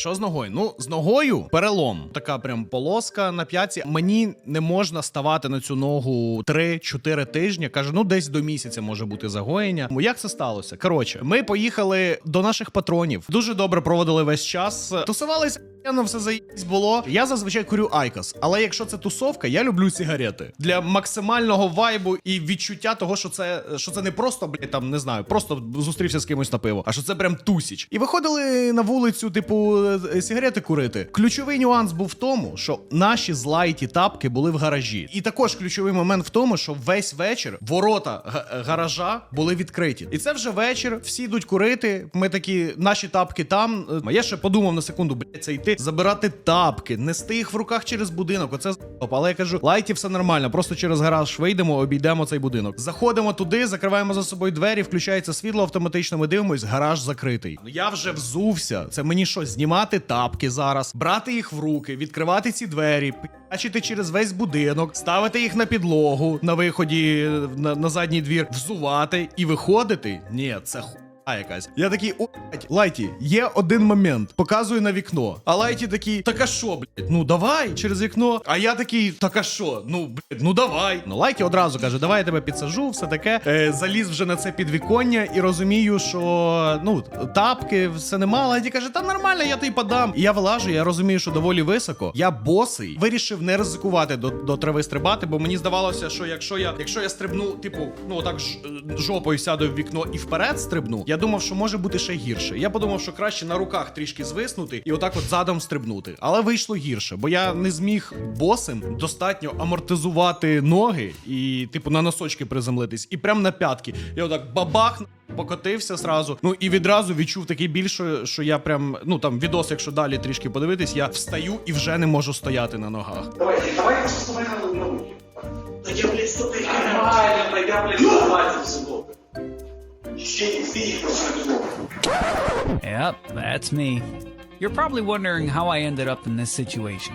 Що з ногою? Ну, з ногою перелом. Така прям полоска на п'ятці. Мені не можна ставати на цю ногу 3-4 тижні. Каже, ну десь до місяця може бути загоєння. Ну, Як це сталося? Коротше, ми поїхали до наших патронів. Дуже добре проводили весь час. Тусувалися. Ну, все заїсть було. Я зазвичай курю Айкос, але якщо це тусовка, я люблю сигарети для максимального вайбу і відчуття того, що це що це не просто блядь, там не знаю, просто зустрівся з кимось на пиво, а що це прям тусіч. І виходили на вулицю, типу, сигарети курити. Ключовий нюанс був в тому, що наші злайті тапки були в гаражі. І також ключовий момент в тому, що весь вечір ворота га- гаража були відкриті. І це вже вечір. Всі йдуть курити. Ми такі, наші тапки там. Е, Я ще подумав на секунду, блядь, це йти забирати тапки, нести їх в руках через будинок. Оце. Але я кажу, лайті все нормально, просто через гараж вийдемо, обійдемо цей будинок. Заходимо туди, закриваємо за собою двері, включається світло автоматично. Ми дивимось, гараж закритий. Ну я вже взувся. Це мені що, знімати тапки зараз, брати їх в руки, відкривати ці двері. П'ячити через весь будинок, ставити їх на підлогу на виході на, на задній двір, взувати і виходити. Ні, це ху. Якась. Я такий, о, блядь, Лайті, є один момент. Показую на вікно. А Лайті такий, так а що, блядь? Ну давай через вікно. А я такий, так а що? Ну, блядь, ну давай. Ну, Лайті одразу каже, давай я тебе підсажу, все таке. Е, заліз вже на це підвіконня і розумію, що ну, тапки, все нема. Лайті каже, та нормально, я тобі подам. І я вилажу, я розумію, що доволі високо. Я босий, вирішив не ризикувати до, до трави стрибати, бо мені здавалося, що якщо я, якщо я стрибну, типу, ну отак ж, е, жопою сяду в вікно і вперед стрибну, я думав, що може бути ще гірше. Я подумав, що краще на руках трішки звиснути і отак от задом стрибнути. Але вийшло гірше, бо я не зміг босим достатньо амортизувати ноги і, типу, на носочки приземлитись, і прям на п'ятки. Я отак бабах. Покотився зразу. Ну і відразу відчув такий біль, що, я прям, ну там відос, якщо далі трішки подивитись, я встаю і вже не можу стояти на ногах. Давай, давай я просто на руки. Так я, блядь, сто тисяч. Нормально, я, блядь, Yep, that's me. You're probably wondering how I ended up in this situation.